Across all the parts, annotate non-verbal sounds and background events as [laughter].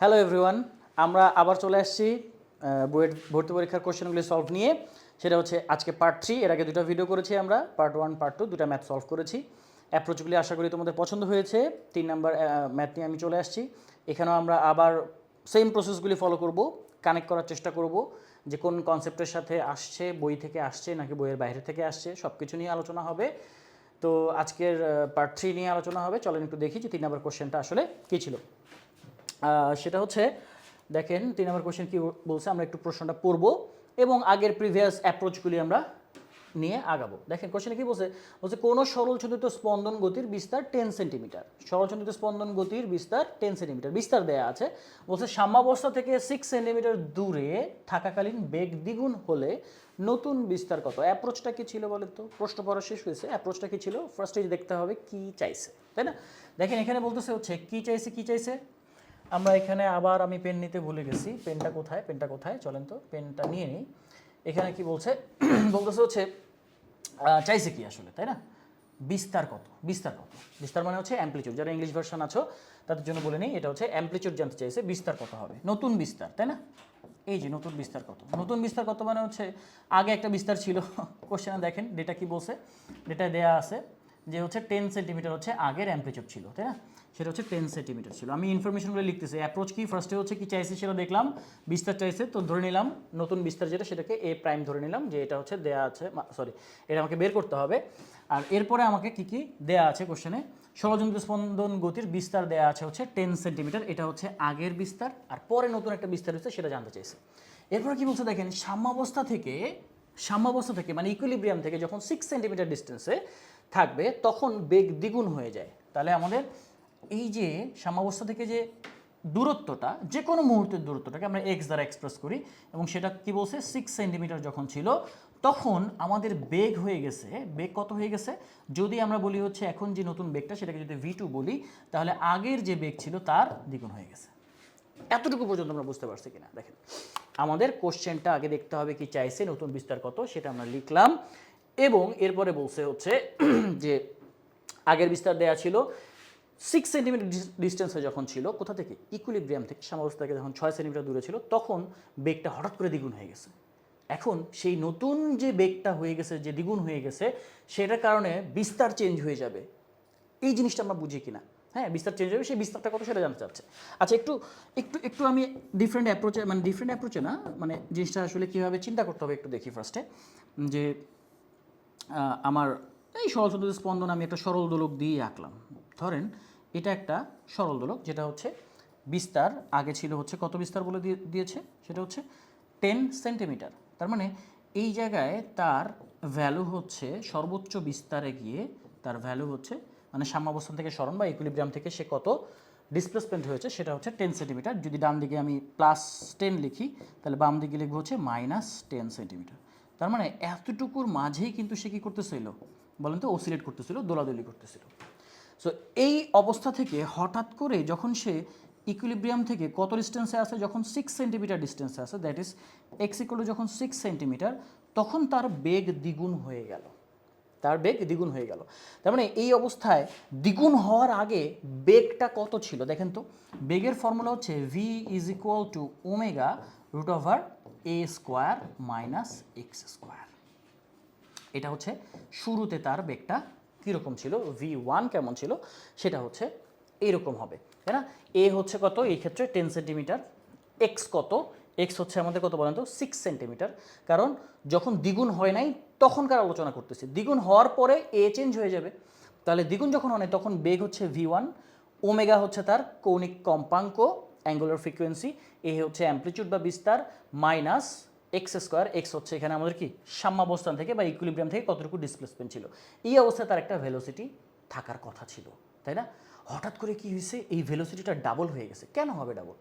Hello everyone আমরা আবার চলে আসছি বুয়েট ভর্তি পরীক্ষার কোশ্চেনগুলি সলভ নিয়ে। সেটা হচ্ছে আজকে পার্ট থ্রি এর আগে দুটো ভিডিও করেছি আমরা পার্ট ওয়ান পার্ট টু দুটো ম্যাথ সলভ করেছি। অ্যাপ্রোচগুলি আশা করি তোমাদের পছন্দ হয়েছে। তিন নাম্বার ম্যাথ নিয়ে আমি চলে আসছি। এখানেও আমরা আবার সেম প্রসেসগুলি ফলো করব কানেক্ট করার চেষ্টা করব, যে কোন কনসেপ্টের সাথে আসছে, বই থেকে আসছে, নাকি বইয়ের বাইরে থেকে আসছে সব কিছু নিয়ে আলোচনা হবে। তো আজকের পার্ট থ্রি নিয়ে আলোচনা হবে। চলেন একটু দেখি যে তিন নম্বর কোশ্চেনটা আসলে কী ছিল। সেটা হচ্ছে, দেখেন, তিন নম্বর কোশ্চেন কী বলছে, আমরা একটু প্রশ্নটা পড়ব এবং আগের প্রিভিয়াস অ্যাপ্রোচগুলি আমরা নিয়ে আগাবো। দেখেন কোশ্চেনে কি বলছে? বলছে, কোনো সরলচন্দ্রিত স্পন্দন গতির বিস্তার টেন সেন্টিমিটার। সরলচন্দ্রিত স্পন্দন গতির বিস্তার টেন সেন্টিমিটার। বিস্তার দেয়া আছে। বলছে, সাম্যাবস্থা থেকে সিক্স সেন্টিমিটার দূরে থাকাকালীন বেগ দ্বিগুণ হলে নতুন বিস্তার কত? অ্যাপ্রোচটা কি ছিল বলে তো? প্রশ্ন পড়া শেষ হয়েছে। অ্যাপ্রোচটা কি ছিল? ফার্স্ট ফার্স্টে দেখতে হবে, কি চাইছে? তাই না? দেখেন, এখানে বলতেছে হচ্ছে, কি চাইছে কি চাইছে? আমরা এখানে আবার আমি পেন নিতে ভুলে গেছি। পেনটা কোথায়? পেনটা কোথায়? চলেন তো পেনটা নিয়ে নিই। এখানে কি বলছে? [clears throat] বলতেছে হচ্ছে চাইছে কি আসলে, তাই না? বিস্তার কত? বিস্তার কত? বিস্তার মানে হচ্ছে অ্যাম্পলিচিউড যারা ইংলিশ ভার্সন আছো, তাদের জন্য বলে নিই, এটা হচ্ছে অ্যাম্পলিচিউড জানতে চাইছে, বিস্তার কত হবে? নতুন বিস্তার, তাই না? এই যে নতুন বিস্তার কত? নতুন বিস্তার কত মানে হচ্ছে, আগে একটা বিস্তার ছিল কোশ্চেনে দেখেন ডেটা কি বলছে? ডেটা দেয়া আছে যে হচ্ছে টেন সেন্টিমিটার হচ্ছে আগের অ্যাম্পলিচিউড ছিল, তাই না? সেটা হচ্ছে টেন সেন্টিমিটার ছিল। আমি ইনফরমেশনগুলো লিখতেছি। অ্যাপ্রোচ কি? ফার্স্টে হচ্ছে কি চাইছে সেটা দেখলাম, বিস্তার চাইছে, তো ধরে নিলাম নতুন বিস্তার যেটা সেটাকে এ প্রাইম ধরে নিলাম, যে এটা হচ্ছে দেয়া আছে সরি এটা আমাকে বের করতে হবে। আর এরপরে আমাকে কি কি দেয়া আছে কোশ্চেনে ষড়যন্ত্র স্পন্দন গতির বিস্তার দেয়া আছে হচ্ছে টেন সেন্টিমিটার এটা হচ্ছে আগের বিস্তার, আর পরে নতুন একটা বিস্তার হচ্ছে সেটা জানতে চাইছে। এরপরে কি বলছে দেখেন, সাম্যাবস্থা থেকে সাম্যাবস্থা থেকে মানে ইকুইলিব্রিয়াম থেকে যখন সিক্স সেন্টিমিটার ডিস্টেন্সে থাকবে, তখন বেগ দ্বিগুণ হয়ে যায়। তাহলে আমাদের এই যে সাম্যাবস্থা থেকে যে দূরত্বটা যে কোনো মুহূর্তের দূরত্বটাকে আমরা এক্স দ্বারা এক্সপ্রেস করি এবং সেটা কি বলছে? সিক্স সেন্টিমিটার যখন ছিল, তখন আমাদের বেগ হয়ে গেছে। বেগ কত হয়ে গেছে? যদি আমরা বলি হচ্ছে এখন যে নতুন বেগটা, সেটাকে যদি ভি টু বলি, তাহলে আগের যে বেগ ছিল তার দ্বিগুণ হয়ে গেছে। এতটুকু পর্যন্ত আমরা বুঝতে পারছি কিনা? দেখেন, আমাদের কোশ্চেনটা আগে দেখতে হবে কি চাইছে, নতুন বিস্তার কত, সেটা আমরা লিখলাম। এবং এরপরে বলছে হচ্ছে যে আগের বিস্তার দেয়া ছিল সিক্স সেন্টিমিটার ডিস্টেন্সে যখন ছিল, কোথা থেকে? ইকুইলিব্রিয়াম থেকে সামাবস্থা থেকে যখন ছয় সেন্টিমিটার দূরে ছিল, তখন বেগটা হঠাৎ করে দ্বিগুণ হয়ে গেছে। এখন সেই নতুন যে বেগটা হয়ে গেছে, যে দ্বিগুণ হয়ে গেছে, সেটার কারণে বিস্তার চেঞ্জ হয়ে যাবে। এই জিনিসটা আমরা বুঝি কিনা? হ্যাঁ বিস্তার চেঞ্জ হবে, সেই বিস্তারটা কত সেটা জানতে চাচ্ছে। আচ্ছা একটু একটু একটু আমি ডিফারেন্ট অ্যাপ্রোচে মানে ডিফারেন্ট অ্যাপ্রোচে না মানে জিনিসটা আসলে কীভাবে চিন্তা করতে হবে একটু দেখি ফার্স্টে যে আমার, এই সরল স্পন্দন আমি একটা সরল দোলক দিয়ে আঁকলাম। ধরেন এটা একটা সরল দোলক যেটা হচ্ছে বিস্তার, আগে ছিল হচ্ছে কত বিস্তার বলে দিয়েছে? সেটা হচ্ছে টেন সেন্টিমিটার। তার মানে এই জায়গায় তার ভ্যালু হচ্ছে সর্বোচ্চ বিস্তারে গিয়ে তার ভ্যালু হচ্ছে মানে সাম্যাবস্থান থেকে স্মরণ বা ইকুইলিব্রিয়াম থেকে সে কত ডিসপ্লেসমেন্ট হয়েছে, সেটা হচ্ছে টেন সেন্টিমিটার। যদি ডান দিকে আমি প্লাস টেন লিখি, তাহলে বাম দিকে লিখব হচ্ছে মাইনাস টেন সেন্টিমিটার। তার মানে এতটুকুর মাঝেই কিন্তু সে কী করতেছিল? বলেন তো ওসিলেট করতেছিল, দোলাদলি করতেছিল। সো এই অবস্থা থেকে হঠাৎ করে যখন সে ইকুইলিব্রিয়াম থেকে কত ডিস্টেন্সে আসে? যখন সিক্স সেন্টিমিটার ডিস্টেন্সে আসে দ্যাট ইজ এক্স যখন সিক্স সেন্টিমিটার তখন তার বেগ দ্বিগুণ হয়ে গেল। তার বেগ দ্বিগুণ হয়ে গেল। তার মানে এই অবস্থায় দ্বিগুণ হওয়ার আগে বেগটা কত ছিল? দেখেন তো, বেগের ফর্মুলা হচ্ছে v is equal to omega root over a square minus x square এটা হচ্ছে শুরুতে তার বেগটা কীরকম ছিল? ভি ওয়ান কেমন ছিল? সেটা হচ্ছে এইরকম হবে, তাই না? এ হচ্ছে কত? এই ক্ষেত্রে টেন সেন্টিমিটার এক্স কত? এক্স হচ্ছে আমাদের কত বলেন তো? সিক্স সেন্টিমিটার কারণ যখন দ্বিগুণ হয় নাই, তখনকার আলোচনা করতেছি। দ্বিগুণ হওয়ার পরে এ চেঞ্জ হয়ে যাবে। তাহলে দ্বিগুণ যখন হয় তখন বেগ হচ্ছে ভি ওয়ান ওমেগা হচ্ছে তার কৌণিক কম্পাঙ্ক অ্যাঙ্গুলার ফ্রিকোয়েন্সি এ হচ্ছে অ্যাম্পলিচিউড বা বিস্তার মাইনাস এক্স স্কোয়ার এক্স হচ্ছে এখানে আমাদের কি? সাম্যাবস্থান থেকে বা ইকুইলিব্রিয়াম থেকে কতটুকু ডিসপ্লেসমেন্ট ছিল? এই অবস্থায় তার একটা ভেলোসিটি থাকার কথা ছিল, তাই না? হঠাৎ করে কি হয়েছে? এই ভেলোসিটিটা ডাবল হয়ে গেছে। কেন হবে ডাবল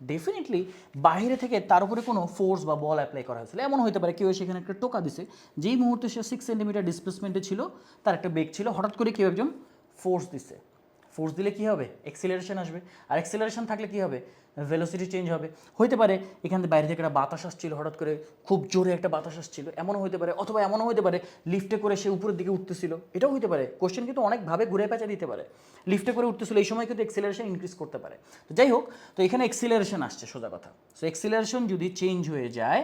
ডেফিনেটলি বাইরে থেকে তার উপরে কোনো ফোর্স বা বল অ্যাপ্লাই করা হয়েছিল। এমন হতে পারে, কেউ সেখানে একটা টোকা দিছে, যেই মুহূর্তে সে সিক্স সেন্টিমিটার ডিসপ্লেসমেন্টে ছিল, তার একটা বেগ ছিল, হঠাৎ করে কেউ একজন ফোর্স দিছে। ফোর্স দিলে কি হবে? এক্সিলারেশন আসবে। আর এক্সিলারেশন থাকলে কি হবে? ভেলোসিটি চেঞ্জ হবে। হইতে পারে এখান থেকে বাইরে থেকে একটা বাতাস আসছিল, হঠাৎ করে খুব জোরে একটা বাতাস আসছিল। এমনও হতে পারে, অথবা এমনও হতে পারে লিফটে করে সে উপরের দিকে উঠতেছিল। এটাও হতে পারে। কোশ্চেন কিন্তু অনেকভাবে ঘুরে পেঁচা দিতে পারে। লিফটে করে উঠতেছিল, এই সময় কিন্তু এক্সিলারেশন ইনক্রিজ করতে পারে। তো যাই হোক, তো এখানে এক্সিলারেশন আসছে সোজা কথা। সো এক্সিলারেশন যদি চেঞ্জ হয়ে যায়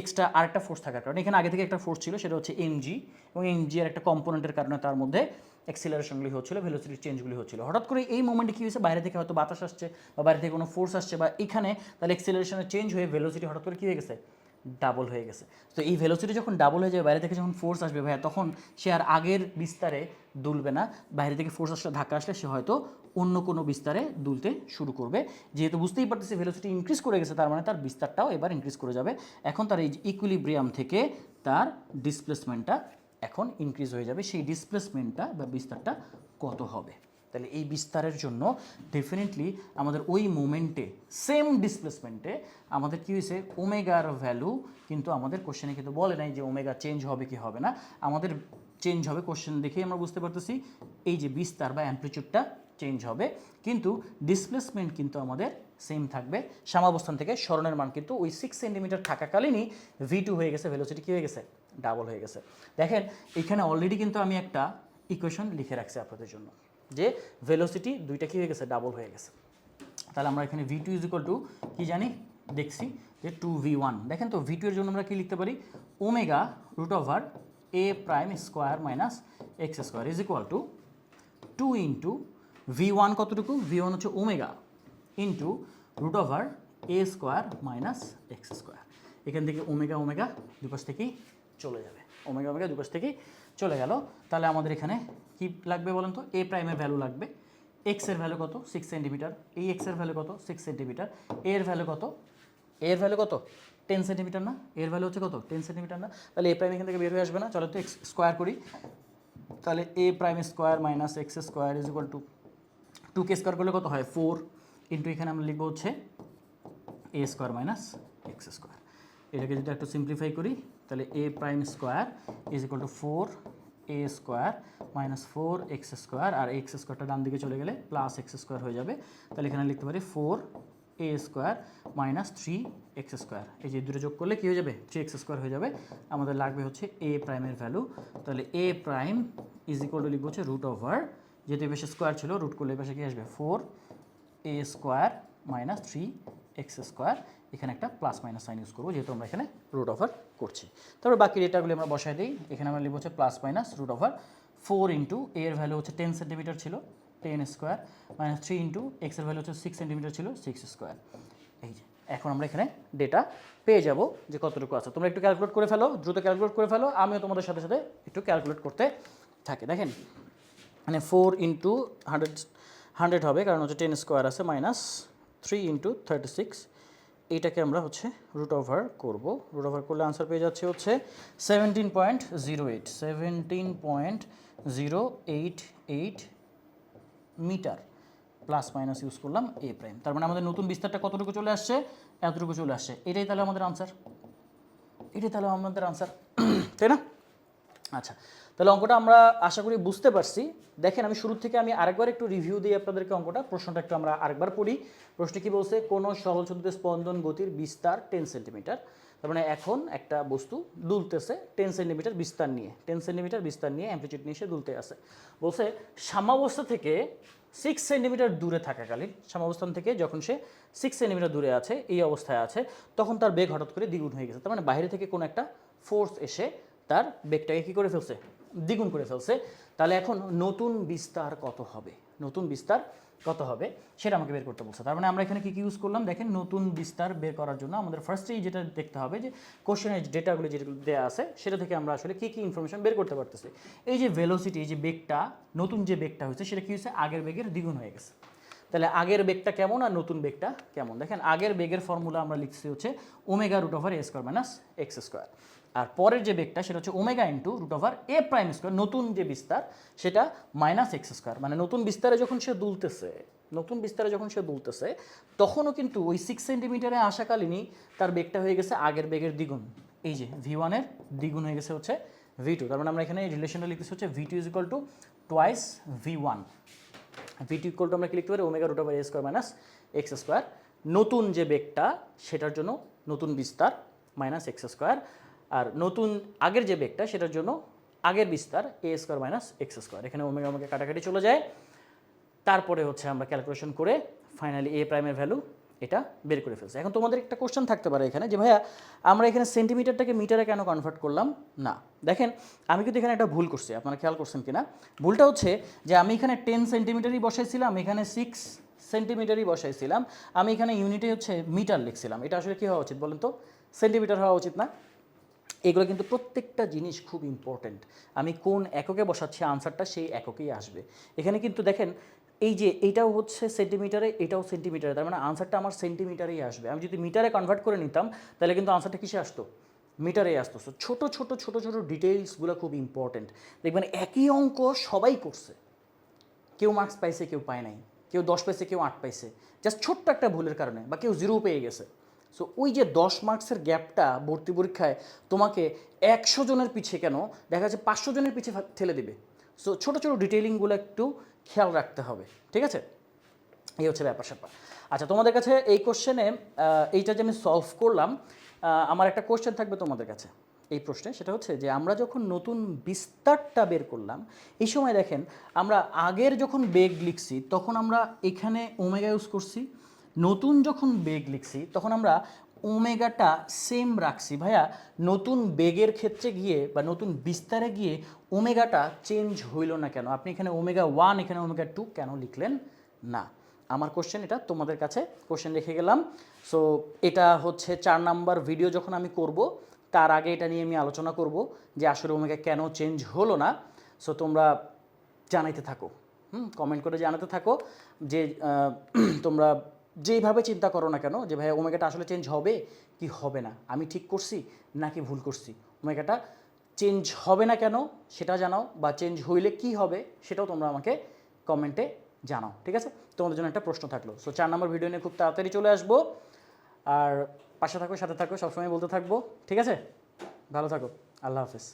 এক্সট্রা আরেকটা ফোর্স থাকার কারণে, এখানে আগে থেকে একটা ফোর্স ছিল, সেটা হচ্ছে এমজি এবং এমজি এর একটা কম্পোনেন্টের কারণে তার মধ্যে অ্যাক্সিলারেশনগুলি হচ্ছিল ভেলোসিটি চেঞ্জগুলি হচ্ছিল। হঠাৎ করে এই মোমেন্টে কী হয়েছে? বাইরে থেকে হয়তো বাতাস আসছে বা বাইরে থেকে কোনো ফোর্স আসছে বা এখানে তাহলে অ্যাক্সিলারেশনের চেঞ্জ হয়ে ভেলোসিটি হঠাৎ করে কী হয়ে গেছে? ডাবল হয়ে গেছে। তো এই ভেলোসিটি যখন ডাবল হয়ে যাবে বাইরে থেকে যখন ফোর্স আসবে, ভাইয়া, তখন সে আর আগের বিস্তারে দুলবে না। বাইরে থেকে ফোর্স আসলে ধাক্কা আসলে সে হয়তো অন্য কোনো বিস্তারে দুলতে শুরু করবে। যেহেতু বুঝতেই পারতেছে ভেলোসিটি ইনক্রিজ করে গেছে, তার মানে তার বিস্তারটাও এবার ইনক্রিজ করে যাবে। এখন তার এই ইকুইলিব্রিয়াম থেকে তার ডিসপ্লেসমেন্টটা এখন ইনক্রিজ হয়ে যাবে, সেই ডিসপ্লেসমেন্টটা বা বিস্তারটা কত হবে? তাহলে এই বিস্তারের জন্য ডেফিনেটলি আমাদের ওই মোমেন্টে সেম ডিসপ্লেসমেন্টে আমাদের কী হয়েছে? ওমেগার ভ্যালু কিন্তু আমাদের কোশ্চেনে কিন্তু বলে নাই যে ওমেগা চেঞ্জ হবে কি হবে না। আমাদের চেঞ্জ হবে কোশ্চেন দেখেই আমরা বুঝতে পারতেছি, এই যে বিস্তার বা অ্যাম্প্লিচিউডটা চেঞ্জ হবে। কিন্তু ডিসপ্লেসমেন্ট কিন্তু আমাদের সেম থাকবে। সামাবস্থান থেকে স্মরণের মান কিন্তু ওই সিক্স সেন্টিমিটার থাকাকালীনই ভি টু হয়ে গেছে ভেলোসিটি কী হয়ে গেছে? ডাবল হয়ে গেছে। দেখেন, এখানে অলরেডি কিন্তু আমি একটা ইকুয়েশন লিখে রাখছি আপনাদের জন্য, যে ভেলোসিটি দুইটা কী হয়ে গেছে? ডাবল হয়ে গেছে। তাহলে আমরা এখানে v two is equal to কী জানি? দেখছি যে টু ভি ওয়ান দেখেন তো ভি টু এর জন্য আমরা কী লিখতে পারি? Omega root over a prime square minus x square is equal to two into v one কতটুকু? ভি ওয়ান হচ্ছে omega into root over a square minus x square এখান থেকে ওমেগা ওমেগা দুপাশ থেকেই চলে যাবে। ওমেগা ওমেগা দুপাশ থেকেই চলে গেল। তাহলে আমাদের এখানে কি লাগবে বলেন তো? এ প্রাইমের ভ্যালু লাগবে। এক্সের ভ্যালু কত? সিক্স সেন্টিমিটার এই এক্সের ভ্যালু কত? সিক্স সেন্টিমিটার এর ভ্যালু কত? এর ভ্যালু কত? টেন সেন্টিমিটার না? এর ভ্যালু হচ্ছে কত? টেন সেন্টিমিটার না? তাহলে এ প্রাইম এখান থেকে বের হয়ে আসবে না। চলো তো এক্স স্কোয়ার করি। তাহলে a prime square minus x square is equal to two K square করলে কত হয়? ফোর ইন্টু এখানে আমরা লিখব হচ্ছে a square minus x square এটাকে যদি একটু সিম্পলিফাই করি, তাহলে a prime square is equal to four a square minus four x square R x স্কোয়ারটা ডান দিকে চলে গেলে প্লাস এক্স স্কোয়ার হয়ে যাবে। তাহলে এখানে লিখতে পারি four a square minus three x square এই যে দুটো যোগ করলে কী হয়ে যাবে? থ্রি এক্স স্কোয়ার হয়ে যাবে। আমাদের লাগবে হচ্ছে এ প্রাইমের ভ্যালু তাহলে a prime is equal to লিখব হচ্ছে রুট ওভার যেহেতু পাশে স্কোয়ার ছিল রুট করলে এই পাশে কী আসবে? Four a square minus three x square এখানে একটা প্লাস মাইনাস সাইন ইউজ করব, যেহেতু আমরা এখানে রুট ওভার করছি। তারপর বাকি ডেটাগুলি আমরা বসাই দিই। এখানে আমরা লিখব হচ্ছে plus minus root over four into এর ভ্যালু হচ্ছে টেন সেন্টিমিটার ছিল ten square minus three into এক্সের ভ্যালু হচ্ছে সিক্স সেন্টিমিটার ছিল সিক্স স্কোয়ার এই যে, এখন আমরা এখানে ডেটা পেয়ে যাব যে কতটুকু আছে। তোমরা একটু ক্যালকুলেট করে ফেলো, দ্রুত ক্যালকুলেট করে ফেলো, আমিও তোমাদের সাথে সাথে একটু ক্যালকুলেট করতে থাকি। দেখেন মানে ফোর ইন্টু হান্ড্রেড হান্ড্রেড হবে, কারণ হচ্ছে টেন স্কোয়ার আছে minus three into thirty six এইটাকে আমরা হচ্ছে রুট ওভার করব। রুট ওভার করলে আনসার পেয়ে যাচ্ছে হচ্ছে seventeen point zero eight seventeen point zero eight eight metre plus minus use করলাম এ প্রাইম তার মানে আমাদের নতুন বিস্তারটা কতটুকু চলে আসছে? এতটুকু চলে আসছে। এটাই তাহলে আমাদের আনসার এটাই তাহলে আমাদের আনসার [clears throat] তাই না? আচ্ছা তাহলে অঙ্কটা আমরা আশা করি বুঝতে পারছি। দেখেন, আমি শুরু থেকে আমি আরেকবার একটু রিভিউ দিই আপনাদেরকে অঙ্কটা, প্রশ্নটা একটু আমরা আরেকবার পড়ি। প্রশ্ন কি বলছে, কোনো চলতে স্পন্দন গতির বিস্তার টেন সেন্টিমিটার? তার মানে এখন একটা বস্তু দুলতেছে টেন সেন্টিমিটার বিস্তার নিয়ে, টেন সেন্টিমিটার বিস্তার নিয়ে অ্যাম্প্লিচিউড নিয়ে সে দুলতে আছে। বলছে, সাম্যাবস্থা থেকে সিক্স সেন্টিমিটার দূরে থাকাকালীন, সাম্যাবস্থান থেকে যখন সে সিক্স সেন্টিমিটার দূরে আছে, এই অবস্থায় আছে, তখন তার বেগ হঠাৎ করে দ্বিগুণ হয়ে গেছে। তার মানে বাইরে থেকে কোনো একটা ফোর্স এসে তার বেগটাকে কী করে ফেলছে? দ্বিগুণ করে ফেলছে। তাহলে এখন নতুন বিস্তার কত হবে? নতুন বিস্তার কত হবে? সেটা আমাকে বের করতে বলছে। তার মানে আমরা এখানে কী কী ইউজ করলাম? দেখেন নতুন বিস্তার বের করার জন্য আমাদের ফার্স্টেই যেটা দেখতে হবে যে কোশ্চেনের ডেটাগুলো যেগুলো দেওয়া আছে, সেটা থেকে আমরা আসলে কী কী ইনফরমেশন বের করতে পারতেছি। এই যে ভেলোসিটি এই যে বেগটা, নতুন যে বেগটা হয়েছে, সেটা কী হয়েছে? আগের বেগের দ্বিগুণ হয়ে গেছে। তাহলে আগের বেগটা কেমন আর নতুন বেগটা কেমন? দেখেন আগের বেগের ফর্মুলা আমরা লিখছি হচ্ছে omega root over a square minus x square আর পরের যে বেগটা, সেটা হচ্ছে omega into root over a prime square, নতুন যে বিস্তার, সেটা মাইনাস এক্স স্কোয়ার। মানে নতুন বিস্তারে যখন সে দুলতেছে, নতুন বিস্তারে যখন সে দুলতেছে, তখনও কিন্তু ওই সিক্স সেন্টিমিটারে আসাকালীনই তার বেগটা হয়ে গেছে আগের বেগের দ্বিগুণ। এই যে ভি ওয়ানের দ্বিগুণ হয়ে গেছে হচ্ছে ভি টু তার মানে আমরা এখানে রিলেশনটা লিখতেছি হচ্ছে v two is two twice v one VT equal to আমরা কি লিখতে পারি? Omega root over a square minus x square. নতুন যে বেগটা, সেটার জন্য নতুন বিস্তার মাইনাস এক্স স্কোয়ার। আর নতুন আগের যে বেগটা, সেটার জন্য আগের বিস্তার a square minus x square এখানে ওমেগা ওমেগা কাটাকাটি চলে যায়। তারপরে হচ্ছে আমরা ক্যালকুলেশন করে ফাইনালি এ প্রাইমের ভ্যালু এটা বের করে ফেলছে। এখন তোমাদের একটা কোশ্চেন থাকতে পারে এখানে যে, ভাইয়া, আমরা এখানে সেন্টিমিটারটাকে মিটারে কেন কনভার্ট করলাম? না। দেখেন, আমি কিন্তু এখানে একটা ভুল করছি, আপনারা খেয়াল করছেন কিনা? ভুলটা হচ্ছে যে, আমি এখানে টেন সেন্টিমিটারই বসাইছিলাম, এখানে সিক্স সেন্টিমিটারই বসাইছিলাম। আমি এখানে ইউনিটে হচ্ছে মিটার লিখছিলাম। এটা আসলে কী হওয়া উচিত বলেন তো? সেন্টিমিটার হওয়া উচিত না? এগুলো কিন্তু প্রত্যেকটা জিনিস খুব ইম্পর্ট্যান্ট আমি কোন এককে বসাচ্ছি আনসারটা সেই এককেই আসবে। এখানে কিন্তু দেখেন, এই যে এইটাও হচ্ছে সেন্টিমিটারে এটাও সেন্টিমিটারে তার মানে আনসারটা আমার সেন্টিমিটারেই আসবে। আমি যদি মিটারে কনভার্ট করে নিতাম, তাহলে কিন্তু আনসারটা কিসে আসতো? মিটারে আসতো। সো ছোটো ছোটো ছোটো ছোটো ডিটেলসগুলো খুব ইম্পর্ট্যান্ট দেখবেন একই অঙ্ক সবাই করছে। কেউ মার্কস পাইছে, কেউ পায় নাই। কেউ দশ পাইছে, কেউ আট পাইছে। জাস্ট ছোট্ট একটা ভুলের কারণে, বা কেউ জিরো পেয়ে গেছে। সো ওই যে দশ মার্কসের গ্যাপটা ভর্তি পরীক্ষায় তোমাকে একশো জনের পিছিয়ে কেন? দেখা যাচ্ছে পাঁচশো জনের পিছিয়ে ঠেলে দেবে। সো ছোটো ছোটো ডিটেলিংগুলো একটু খেয়াল রাখতে হবে, ঠিক আছে? এই হচ্ছে ব্যাপার স্যাপার। আচ্ছা তোমাদের কাছে এই কোশ্চেনে এইটা যে আমি সলভ করলাম আমার একটা কোশ্চেন থাকবে তোমাদের কাছে। এই প্রশ্নে সেটা হচ্ছে যে, আমরা যখন নতুন বিস্তারটা বের করলাম, এই সময় দেখেন, আমরা আগের যখন বেগ লিখছি, তখন আমরা এখানে ওমেগা ইউজ করছি নতুন যখন বেগ লিখছি, তখন আমরা ওমেগাটা সেম রাখছি। ভাইয়া, নতুন বেগের ক্ষেত্রে গিয়ে বা নতুন বিস্তারে গিয়ে ওমেগাটা চেঞ্জ হইল না কেন? আপনি এখানে ওমেগা ওয়ান এখানে ওমেগা টু কেন লিখলেন? না। আমার কোশ্চেন এটা, তোমাদের কাছে কোশ্চেন রেখে গেলাম। সো এটা হচ্ছে চার নাম্বার ভিডিও যখন আমি করব, তার আগে এটা নিয়ে আমি আলোচনা করব যে আসলে ওমেগা কেন চেঞ্জ হলো না। সো তোমরা জানাইতে থাকো। হুম কমেন্ট করে জানাতে থাকো যে [clears throat] তোমরা যেইভাবে চিন্তা করো না কেন যে ভাই ওমেগাটা আসলে চেঞ্জ হবে কি হবে না? আমি ঠিক করছি নাকি ভুল করছি? ওমেগাটা চেঞ্জ হবে না কেন সেটা জানাও বা চেঞ্জ হইলে কি হবে সেটাও তোমরা আমাকে কমেন্টে জানাও, ঠিক আছে? তোমাদের জন্য একটা প্রশ্ন থাকল। সো চার নম্বর ভিডিও নিয়ে খুব তাড়াতাড়ি চলে আসব। আর পাশে থাকো, সাথে থাকো, সবসময় বলতে থাকব, ঠিক আছে? ভালো থাকো। আল্লাহ হাফিজ।